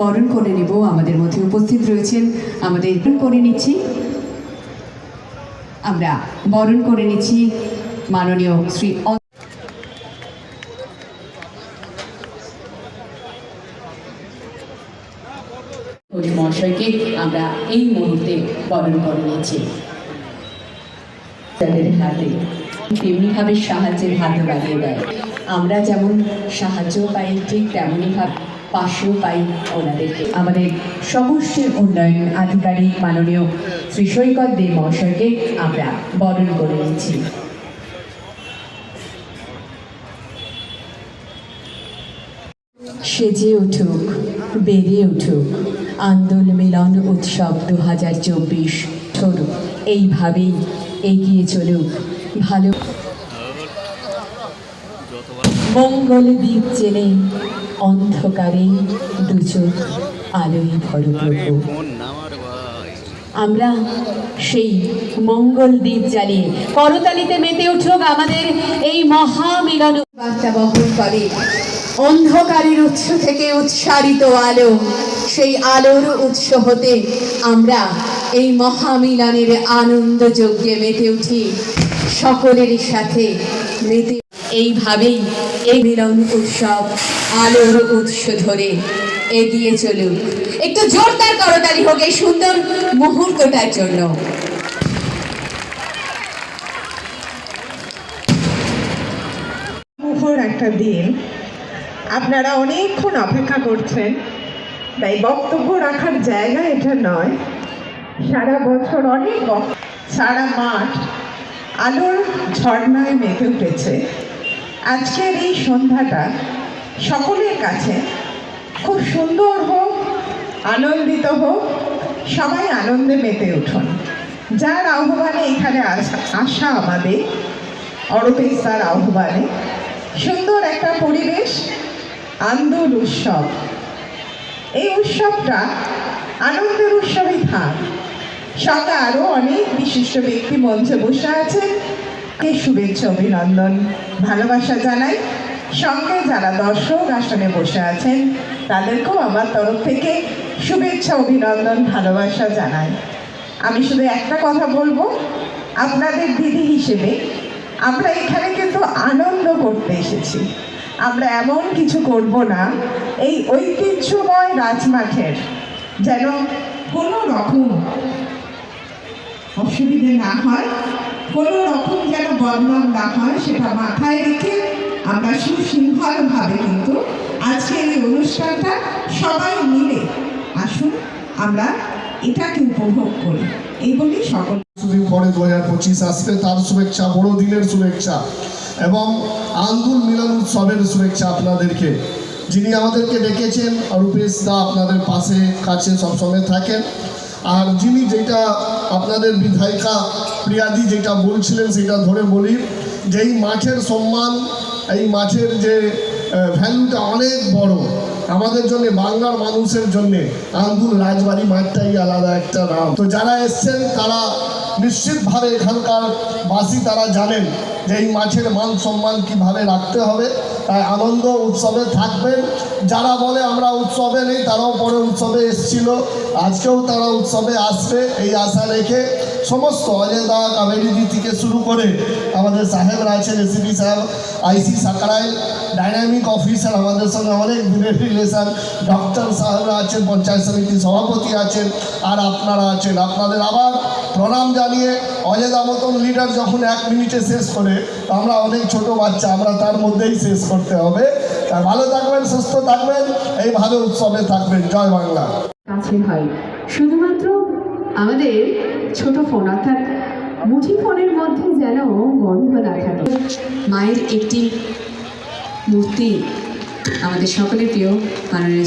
বরণ করে নেব। আমাদের মধ্যে উপস্থিত রয়েছেন আমাদের করে নিচ্ছি। আমরা বরণ করে নিচ্ছি মাননীয় শ্রী মহাশয়কে আমরা এই মুহূর্তে বরণ করে নিয়েছি তাদের হাতে তেমনিভাবে সাহায্যের হাত বাড়িয়ে দেয়। আমরা যেমন সাহায্য পাই, ঠিক তেমনইভাবে পাশেও পাই ওনাদেরকে আমাদের সমষ্টির উন্নয়ন আধিকারিক মাননীয় শ্রী সৈকত দে মহাশয়কে আমরা বরণ করে নিয়েছি সেজে উঠুক বেড়ে উঠুক, আন্দোল মিলন উৎসব দু হাজার চব্বিশ এইভাবেই এগিয়ে চলুক ভালো মঙ্গল দ্বীপ জেলে অন্ধকারে দুচোখ আলোয় ভর আমরা সেই মঙ্গল দ্বীপ জ্বালিয়ে করতালিতে মেতে উঠুক আমাদের এই মহামিলন বার্তা বহন করে। অন্ধকারের উৎস থেকে উৎসারিত আলো সেই আলোর উৎস হতে আমরা এই মহামিলনের আনন্দ যজ্ঞে মেতে উঠি। সকলের সাথে মেতে এইভাবেই এই মিলন উৎসব আলোর উৎস ধরে এগিয়ে চলুক। একটু জোরদার করতালি হোক এই সুন্দর মুহূর্তটার জন্য। একটা দিন আপনারা অনেকক্ষণ অপেক্ষা করছেন, তাই বক্তব্য রাখার জায়গা এটা নয়। সারা বছর অনেক সারা মাঠ আলোর ঝর্ণায় মেতে উঠেছে। আজকের এই সন্ধ্যাটা সকলের কাছে খুব সুন্দর হোক, আনন্দিত হোক, সবাই আনন্দে মেতে উঠুন। যার আহ্বানে এখানে আসা আমাদের অরূপেশ আহ্বানে, সুন্দর একটা পরিবেশ, আন্দোল উৎসব। এই উৎসবটা আনন্দের উৎসবই থাক। সঙ্গে আরও অনেক বিশিষ্ট ব্যক্তি মঞ্চে বসে আছেন। শুভেচ্ছা অভিনন্দন? ভালোবাসা জানাই। সঙ্গে যারা দর্শক আসনে বসে আছেন, তাদেরকেও আমার তরফ থেকে শুভেচ্ছা, অভিনন্দন, ভালোবাসা জানাই। আমি শুধু একটা কথা বলব, আপনাদের দিদি হিসেবে আমরা এখানে কিন্তু আনন্দ করতে এসেছি। আমরা এমন কিছু করব না, এই ঐতিহ্যময় রাজমাঠের যেন কোনো রকম অসুবিধে না হয়। কোনো রকম যেন বদনাম না হয়, সেটা মাথায় রেখে আমরা সুশৃঙ্খলভাবে কিন্তু আজকের এই অনুষ্ঠানটা সবাই মিলে আসুন, আমরা এটাকে উপভোগ করি। এই বলেই সকল কিছুদিন পরে দু হাজার পঁচিশ আসবে, তার শুভেচ্ছা, বড়দিনের শুভেচ্ছা এবং আন্দুল মিলন উৎসবের শুভেচ্ছা আপনাদেরকে। যিনি আমাদেরকে ডেকেছেন অরূপেশ দা আপনাদের পাশে, কাছে সবসময় থাকেন। আর যিনি যেটা আপনাদের বিধায়িকা প্রিয়াদি যেটা বলছিলেন সেটা ধরে বলি যে এই মাঠের সম্মান, এই মাঠের যে ভ্যালুটা অনেক বড়। আমাদের জন্য, বাংলার মানুষের জন্য আঙ্গুল রাজবাড়ি মাঠটাই আলাদা একটা নাম। তো যারা এসছেন, তারা নিশ্চিতভাবে এখানকার বাসী তারা জানেন যে এই মাছের মান সম্মান কীভাবে রাখতে হবে, তাই আনন্দ উৎসবে থাকবেন। যারা বলে আমরা উৎসবে নেই, তারাও পরে উৎসবে এসছিল। আজকেও তারা উৎসবে আসবে, এই আশা রেখে সমস্ত অজয়দা কাবেরিদি থেকে শুরু করে আমাদের সাহেবরা আছেন এসিপি সাহেব, আইসি সাকরাইল, ডাইনামিক অফিসার আমাদের সঙ্গে অনেক দূরের রিলেশন ডক্টর সাহেবরা আছেন, পঞ্চায়েত সমিতির সভাপতি আছেন, আর আপনারা আছেন। আপনাদের আবার প্রণাম জানিয়ে অজেদা মতন লিডার যখন এক মিনিটে শেষ করে, তো আমরা অনেক ছোট বাচ্চা, আমরা তার মধ্যেই শেষ করতে হবে। তাই ভালো থাকবেন, সুস্থ থাকবেন এই ভালো উৎসবে থাকবেন। জয় বাংলা। কাছে হয়। শুধুমাত্র আমাদের ছোট ফোন, অর্থাৎ মুঠি ফোনের মধ্যে যেন গন্ধ না থাকে। মায়ের একটি মূর্তি আমাদের সকলের প্রিয় মাননীয়